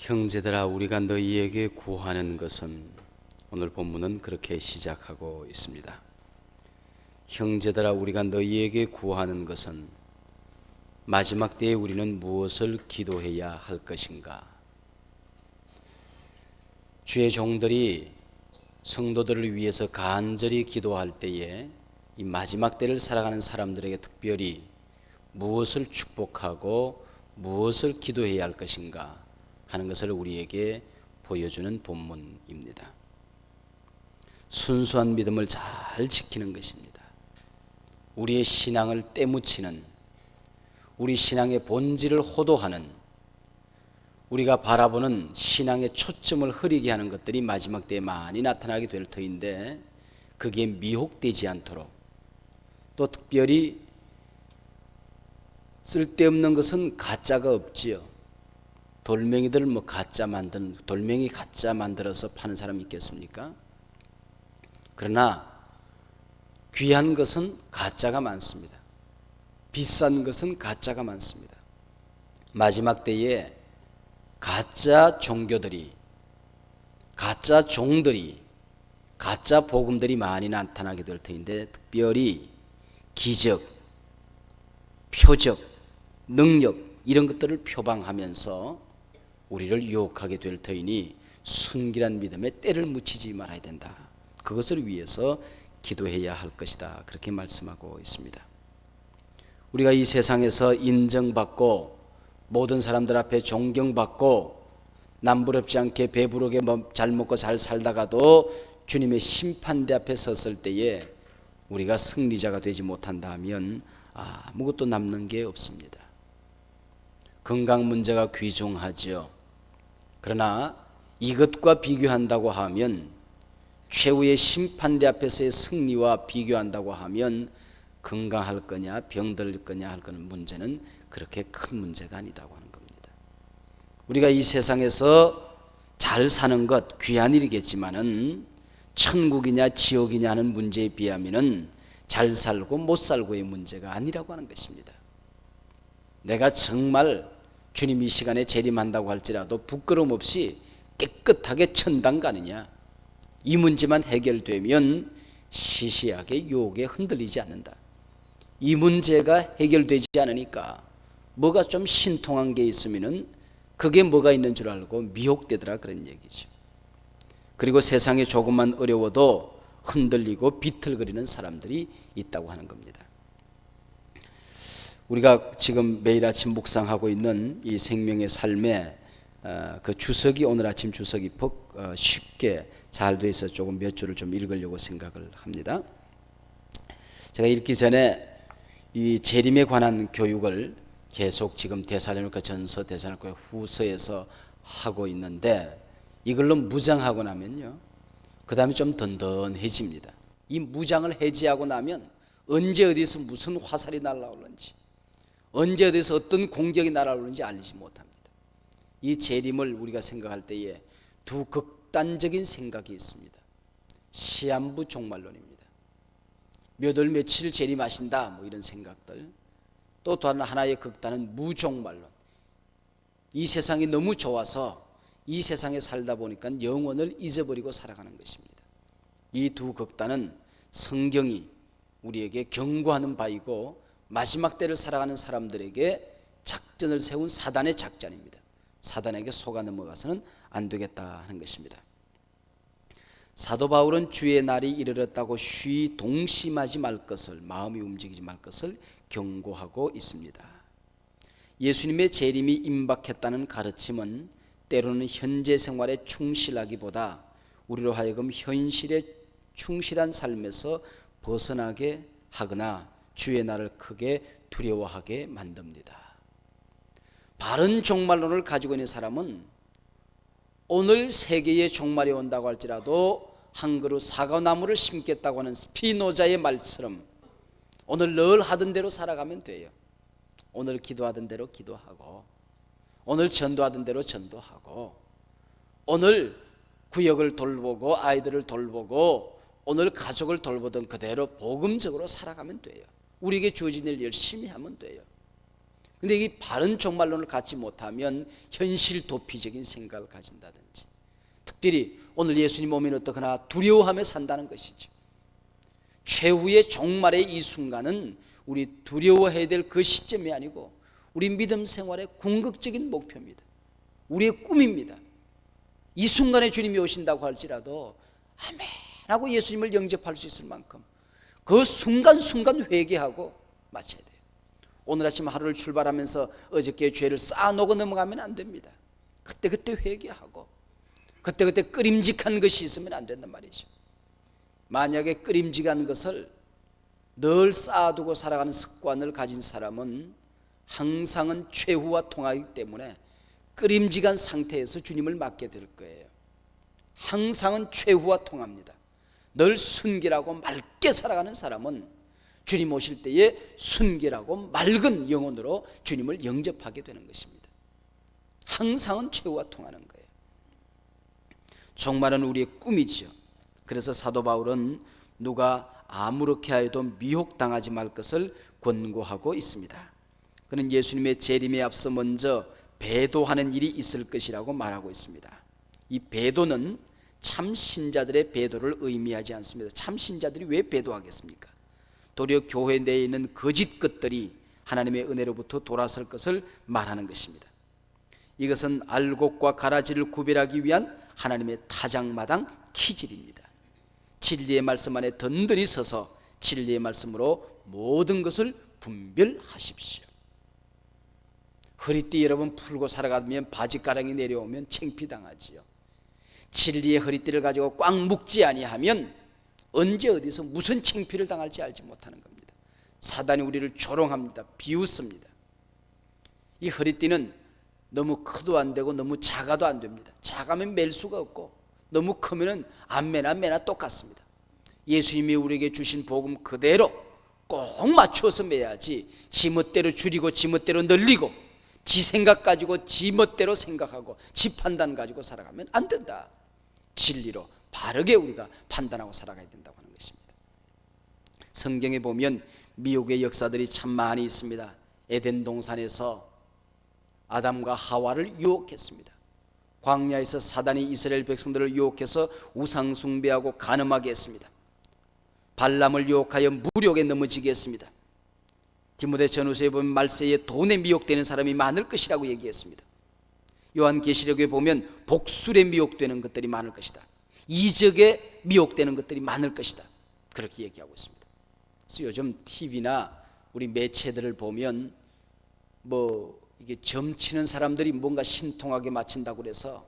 형제들아 우리가 너희에게 구하는 것은 오늘 본문은 그렇게 시작하고 있습니다. 형제들아 우리가 너희에게 구하는 것은 마지막 때에 우리는 무엇을 기도해야 할 것인가? 주의 종들이 성도들을 위해서 간절히 기도할 때에 이 마지막 때를 살아가는 사람들에게 특별히 무엇을 축복하고 무엇을 기도해야 할 것인가 하는 것을 우리에게 보여주는 본문입니다. 순수한 믿음을 잘 지키는 것입니다. 우리의 신앙을 때묻히는 우리 신앙의 본질을 호도하는 우리가 바라보는 신앙의 초점을 흐리게 하는 것들이 마지막 때에 많이 나타나게 될 터인데 그게 미혹되지 않도록 또 특별히 쓸데없는 것은 가짜가 없지요. 돌멩이들 뭐 가짜 만든 돌멩이 가짜 만들어서 파는 사람 있겠습니까? 그러나 귀한 것은 가짜가 많습니다. 비싼 것은 가짜가 많습니다. 마지막 때에 가짜 종교들이 가짜 종들이 가짜 복음들이 많이 나타나게 될 터인데 특별히 기적, 표적, 능력 이런 것들을 표방하면서 우리를 유혹하게 될 터이니 순결한 믿음에 때를 묻히지 말아야 된다. 그것을 위해서 기도해야 할 것이다. 그렇게 말씀하고 있습니다. 우리가 이 세상에서 인정받고 모든 사람들 앞에 존경받고 남부럽지 않게 배부르게 뭐잘 먹고 잘 살다가도 주님의 심판대 앞에 섰을 때에 우리가 승리자가 되지 못한다면 아무것도 남는 게 없습니다. 건강 문제가 귀중하지요. 그러나 이것과 비교한다고 하면 최후의 심판대 앞에서의 승리와 비교한다고 하면 건강할 거냐 병들 거냐 할 거는 문제는 그렇게 큰 문제가 아니다고 하는 겁니다. 우리가 이 세상에서 잘 사는 것 귀한 일이겠지만은 천국이냐 지옥이냐 하는 문제에 비하면은 잘 살고 못 살고의 문제가 아니라고 하는 것입니다. 내가 정말 주님 이 시간에 재림한다고 할지라도 부끄럼 없이 깨끗하게 천당 가느냐 이 문제만 해결되면 시시하게 유혹에 흔들리지 않는다. 이 문제가 해결되지 않으니까 뭐가 좀 신통한 게 있으면은 그게 뭐가 있는 줄 알고 미혹되더라 그런 얘기죠. 그리고 세상에 조금만 어려워도 흔들리고 비틀거리는 사람들이 있다고 하는 겁니다. 우리가 지금 매일 아침 묵상하고 있는 이 생명의 삶에 어, 그 주석이 오늘 아침 주석이 퍽 어, 쉽게 잘 돼서 조금 몇 줄을 좀 읽으려고 생각을 합니다. 제가 읽기 전에 이 재림에 관한 교육을 계속 지금 대사로니까 전서, 대사로니까 후서에서 하고 있는데 이걸로 무장하고 나면요. 그 다음에 좀 든든해집니다. 이 무장을 해지하고 나면 언제 어디서 무슨 화살이 날라오는지 언제 어디서 어떤 공격이 날아오는지 알지 못합니다. 이 재림을 우리가 생각할 때에 두 극단적인 생각이 있습니다. 시한부 종말론입니다. 몇 월 며칠 재림하신다 뭐 이런 생각들 또 다른 하나의 극단은 무종말론 이 세상이 너무 좋아서 이 세상에 살다 보니까 영혼을 잊어버리고 살아가는 것입니다. 이 두 극단은 성경이 우리에게 경고하는 바이고 마지막 때를 살아가는 사람들에게 작전을 세운 사단의 작전입니다. 사단에게 속아 넘어가서는 안 되겠다 하는 것입니다. 사도 바울은 주의 날이 이르렀다고 쉬 동심하지 말 것을 마음이 움직이지 말 것을 경고하고 있습니다. 예수님의 재림이 임박했다는 가르침은 때로는 현재 생활에 충실하기보다 우리로 하여금 현실에 충실한 삶에서 벗어나게 하거나 주의 날을 크게 두려워하게 만듭니다. 바른 종말론을 가지고 있는 사람은 오늘 세계의 종말이 온다고 할지라도 한 그루 사과나무를 심겠다고 하는 스피노자의 말처럼 오늘 늘 하던 대로 살아가면 돼요. 오늘 기도하던 대로 기도하고 오늘 전도하던 대로 전도하고 오늘 구역을 돌보고 아이들을 돌보고 오늘 가족을 돌보던 그대로 복음적으로 살아가면 돼요. 우리에게 주어진 일 열심히 하면 돼요. 근데 이 바른 종말론을 갖지 못하면 현실 도피적인 생각을 가진다든지 특별히 오늘 예수님 오면 어떡하나 두려워하며 산다는 것이죠. 최후의 종말의 이 순간은 우리 두려워해야 될 그 시점이 아니고 우리 믿음 생활의 궁극적인 목표입니다. 우리의 꿈입니다. 이 순간에 주님이 오신다고 할지라도 아멘 하고 예수님을 영접할 수 있을 만큼 그 순간순간 회개하고 마쳐야 돼요. 오늘 아침 하루를 출발하면서 어저께 죄를 쌓아놓고 넘어가면 안 됩니다. 그때그때 회개하고 그때 그때 끄림직한 것이 있으면 안 된단 말이죠. 만약에 끄림직한 것을 늘 쌓아두고 살아가는 습관을 가진 사람은 항상은 최후와 통하기 때문에 끄림직한 상태에서 주님을 맞게 될 거예요. 항상은 최후와 통합니다. 늘 순결하고 맑게 살아가는 사람은 주님 오실 때에 순결하고 맑은 영혼으로 주님을 영접하게 되는 것입니다. 항상은 최후와 통하는 거예요. 종말은 우리의 꿈이지요. 그래서 사도 바울은 누가 아무렇게 하여도 미혹당하지 말 것을 권고하고 있습니다. 그는 예수님의 재림에 앞서 먼저 배도하는 일이 있을 것이라고 말하고 있습니다. 이 배도는 참 신자들의 배도를 의미하지 않습니다. 참 신자들이 왜 배도하겠습니까? 도리어 교회 내에 있는 거짓 것들이 하나님의 은혜로부터 돌아설 것을 말하는 것입니다. 이것은 알곡과 가라지를 구별하기 위한 하나님의 타장마당 키질입니다. 진리의 말씀 안에 든든히 서서 진리의 말씀으로 모든 것을 분별하십시오. 허리띠 여러분 풀고 살아가면 바지가랑이 내려오면 창피당하지요. 진리의 허리띠를 가지고 꽉 묶지 아니하면 언제 어디서 무슨 창피를 당할지 알지 못하는 겁니다. 사단이 우리를 조롱합니다. 비웃습니다. 이 허리띠는 너무 커도 안 되고 너무 작아도 안 됩니다. 작으면 멜 수가 없고 너무 크면은 안 매나 매나 똑같습니다. 예수님이 우리에게 주신 복음 그대로 꼭 맞추어서 매야지 지멋대로 줄이고 지멋대로 늘리고 지 생각 가지고 지 멋대로 생각하고 지 판단 가지고 살아가면 안 된다. 진리로 바르게 우리가 판단하고 살아가야 된다고 하는 것입니다. 성경에 보면 미혹의 역사들이 참 많이 있습니다. 에덴 동산에서 아담과 하와를 유혹했습니다. 광야에서 사단이 이스라엘 백성들을 유혹해서 우상 숭배하고 간음하게 했습니다. 발람을 유혹하여 무력에 넘어지게 했습니다. 디모데 전후서에 보면 말세에 돈에 미혹되는 사람이 많을 것이라고 얘기했습니다. 요한계시록에 보면 복술에 미혹되는 것들이 많을 것이다. 이적에 미혹되는 것들이 많을 것이다. 그렇게 얘기하고 있습니다. 그래서 요즘 TV나 우리 매체들을 보면 뭐 이게 점치는 사람들이 뭔가 신통하게 맞힌다고 그래서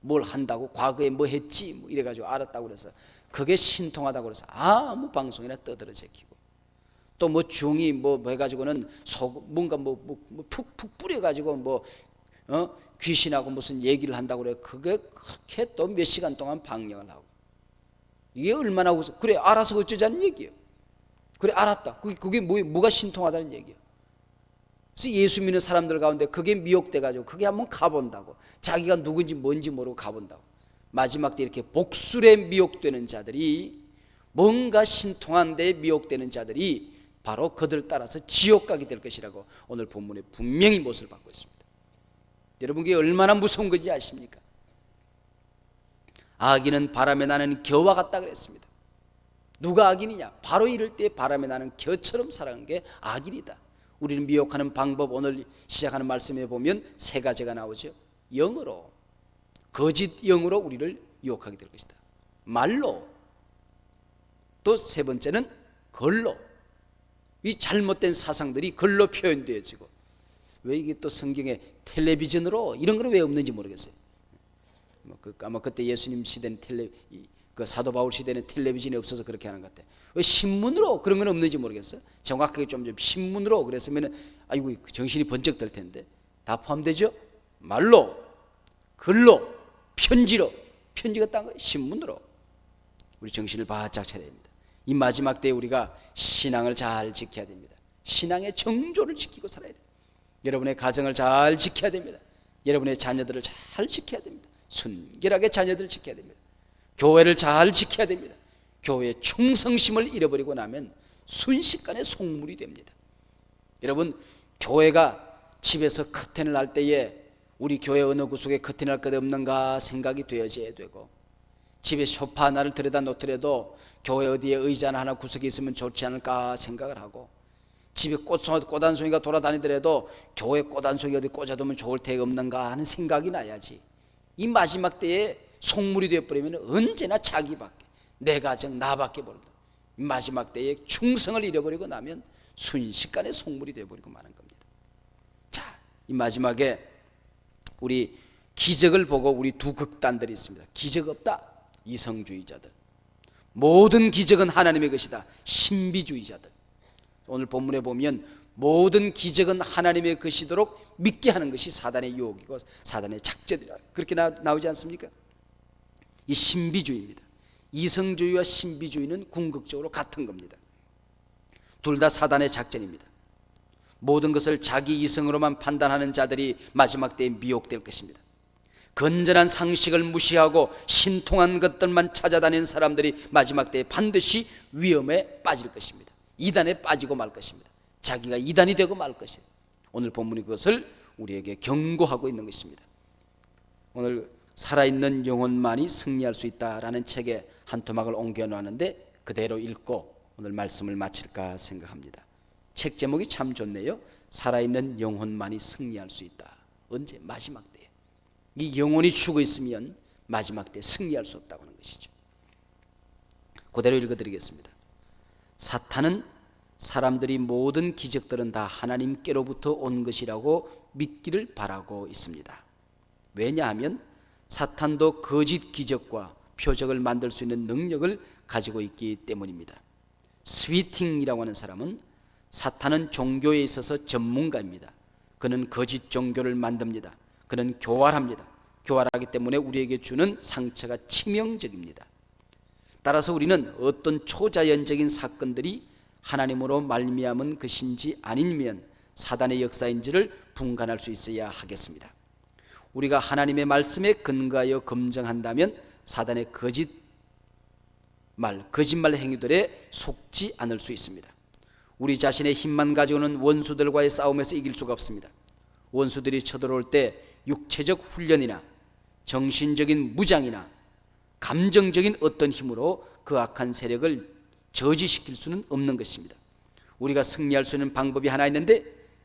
뭘 한다고 과거에 뭐 했지 뭐 이래가지고 알았다고 그래서 그게 신통하다고 그래서 아무 방송이나 떠들어 제키고 또 뭐 중이 뭐 해가지고는 속 뭔가 뭐 푹푹 뭐 뿌려가지고 뭐 어? 귀신하고 무슨 얘기를 한다고 그래. 그게 그렇게 또 몇 시간 동안 방영을 하고. 이게 얼마나 웃어. 그래 알아서 어쩌자는 얘기예요. 그래 알았다. 그게, 그게 뭐, 뭐가 신통하다는 얘기예요. 그래서 예수 믿는 사람들 가운데 그게 미혹돼 가지고 그게 한번 가본다고. 자기가 누군지 뭔지 모르고 가본다고. 마지막 때 이렇게 복술에 미혹되는 자들이 뭔가 신통한 데 미혹되는 자들이 바로 그들 따라서 지옥 가게 될 것이라고 오늘 본문에 분명히 못을 받고 있습니다. 여러분 그게 얼마나 무서운 건지 아십니까? 악인은 바람에 나는 겨와 같다 그랬습니다. 누가 악인이냐? 바로 이럴 때 바람에 나는 겨처럼 살아간 게 악인이다. 우리를 미혹하는 방법 오늘 시작하는 말씀에 보면 세 가지가 나오죠. 영으로 거짓 영으로 우리를 유혹하게 될 것이다. 말로 또 세 번째는 걸로 이 잘못된 사상들이 글로 표현되어지고 왜 이게 또 성경에 텔레비전으로 이런 거는 왜 없는지 모르겠어요. 뭐 그, 아마 그때 예수님 시대는 텔레 그 사도 바울 시대는 텔레비전이 없어서 그렇게 하는 것 같아. 왜 신문으로 그런 건 없는지 모르겠어요. 정확하게 좀, 좀 신문으로 그랬으면은 아이고 정신이 번쩍 들 텐데 다 포함되죠. 말로, 글로, 편지로 편지가 딴 거예요. 신문으로 우리 정신을 바짝 차려야 됩니다. 이 마지막 때에 우리가 신앙을 잘 지켜야 됩니다. 신앙의 정조를 지키고 살아야 돼요. 여러분의 가정을 잘 지켜야 됩니다. 여러분의 자녀들을 잘 지켜야 됩니다. 순결하게 자녀들을 지켜야 됩니다. 교회를 잘 지켜야 됩니다. 교회의 충성심을 잃어버리고 나면 순식간에 속물이 됩니다. 여러분, 교회가 집에서 커튼을 할 때에 우리 교회 어느 구석에 커튼을 할 것 없는가 생각이 되어져야 되고 집에 소파 하나를 들여다 놓더라도 교회 어디에 의자 하나 구석에 있으면 좋지 않을까 생각을 하고 집에 꽃, 꽃한 송이가 돌아다니더라도 교회 꽃 한 송이 어디 꽂아두면 좋을 테가 없는가 하는 생각이 나야지. 이 마지막 때에 속물이 되어버리면 언제나 자기밖에 내 가정 나밖에 모른다. 이 마지막 때에 충성을 잃어버리고 나면 순식간에 속물이 되어버리고 마는 겁니다. 자, 이 마지막에 우리 기적을 보고 우리 두 극단들이 있습니다. 기적 없다 이성주의자들. 모든 기적은 하나님의 것이다 신비주의자들 오늘 본문에 보면 모든 기적은 하나님의 것이도록 믿게 하는 것이 사단의 유혹이고 사단의 작전이라 그렇게 나, 나오지 않습니까? 이 신비주의입니다. 이성주의와 신비주의는 궁극적으로 같은 겁니다. 둘 다 사단의 작전입니다. 모든 것을 자기 이성으로만 판단하는 자들이 마지막 때에 미혹될 것입니다. 건전한 상식을 무시하고 신통한 것들만 찾아다니는 사람들이 마지막 때에 반드시 위험에 빠질 것입니다. 이단에 빠지고 말 것입니다. 자기가 이단이 되고 말 것입니다. 오늘 본문이 그것을 우리에게 경고하고 있는 것입니다. 오늘 살아있는 영혼만이 승리할 수 있다라는 책에 한 토막을 옮겨 놓았는데 그대로 읽고 오늘 말씀을 마칠까 생각합니다. 책 제목이 참 좋네요. 살아있는 영혼만이 승리할 수 있다. 언제? 마지막 때에. 이 영혼이 죽어 있으면 마지막 때 승리할 수 없다고 하는 것이죠. 그대로 읽어드리겠습니다. 사탄은 사람들이 모든 기적들은 다 하나님께로부터 온 것이라고 믿기를 바라고 있습니다. 왜냐하면 사탄도 거짓 기적과 표적을 만들 수 있는 능력을 가지고 있기 때문입니다. 스위팅이라고 하는 사람은 사탄은 종교에 있어서 전문가입니다. 그는 거짓 종교를 만듭니다. 그는 교활합니다. 교활하기 때문에 우리에게 주는 상처가 치명적입니다. 따라서 우리는 어떤 초자연적인 사건들이 하나님으로 말미암은 것인지 아니면 사단의 역사인지를 분간할 수 있어야 하겠습니다. 우리가 하나님의 말씀에 근거하여 검증한다면 사단의 거짓 말, 거짓말 행위들에 속지 않을 수 있습니다. 우리 자신의 힘만 가지고는 원수들과의 싸움에서 이길 수가 없습니다. 원수들이 쳐들어올 때 육체적 훈련이나 정신적인 무장이나 감정적인 어떤 힘으로 그 악한 세력을 저지시킬 수는 없는 것입니다. 우리가 승리할 수 있는 방법이 하나 있는데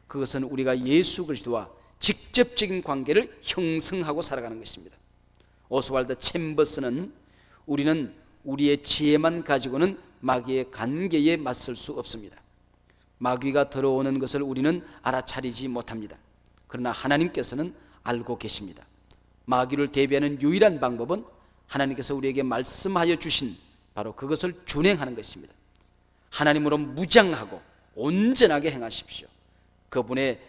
그것은 우리가 예수 그리스도와 직접적인 관계를 형성하고 살아가는 것입니다. 오스왈드 챔버스는 우리는 우리의 지혜만 가지고는 마귀의 관계에 맞설 수 없습니다. 마귀가 들어오는 것을 우리는 알아차리지 못합니다. 그러나 하나님께서는 알고 계십니다. 마귀를 대비하는 유일한 방법은 하나님께서 우리에게 말씀하여 주신 바로 그것을 준행하는 것입니다. 하나님으로 무장하고 온전하게 행하십시오. 그분의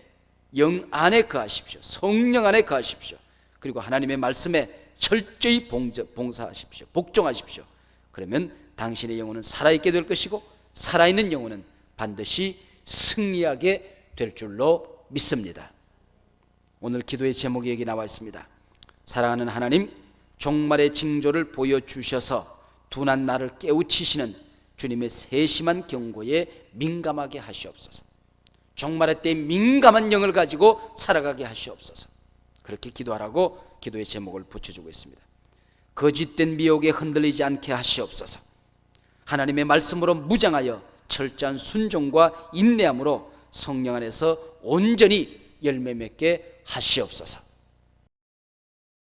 영 안에 거하십시오. 성령 안에 거하십시오. 그리고 하나님의 말씀에 철저히 봉사하십시오. 복종하십시오. 그러면 당신의 영혼은 살아있게 될 것이고 살아있는 영혼은 반드시 승리하게 될 줄로 믿습니다. 오늘 기도의 제목이 여기 나와 있습니다. 사랑하는 하나님, 종말의 징조를 보여주셔서 둔한 나를 깨우치시는 주님의 세심한 경고에 민감하게 하시옵소서. 종말의 때 민감한 영을 가지고 살아가게 하시옵소서. 그렇게 기도하라고 기도의 제목을 붙여주고 있습니다. 거짓된 미혹에 흔들리지 않게 하시옵소서. 하나님의 말씀으로 무장하여 철저한 순종과 인내함으로 성령 안에서 온전히 열매 맺게 하시옵소서.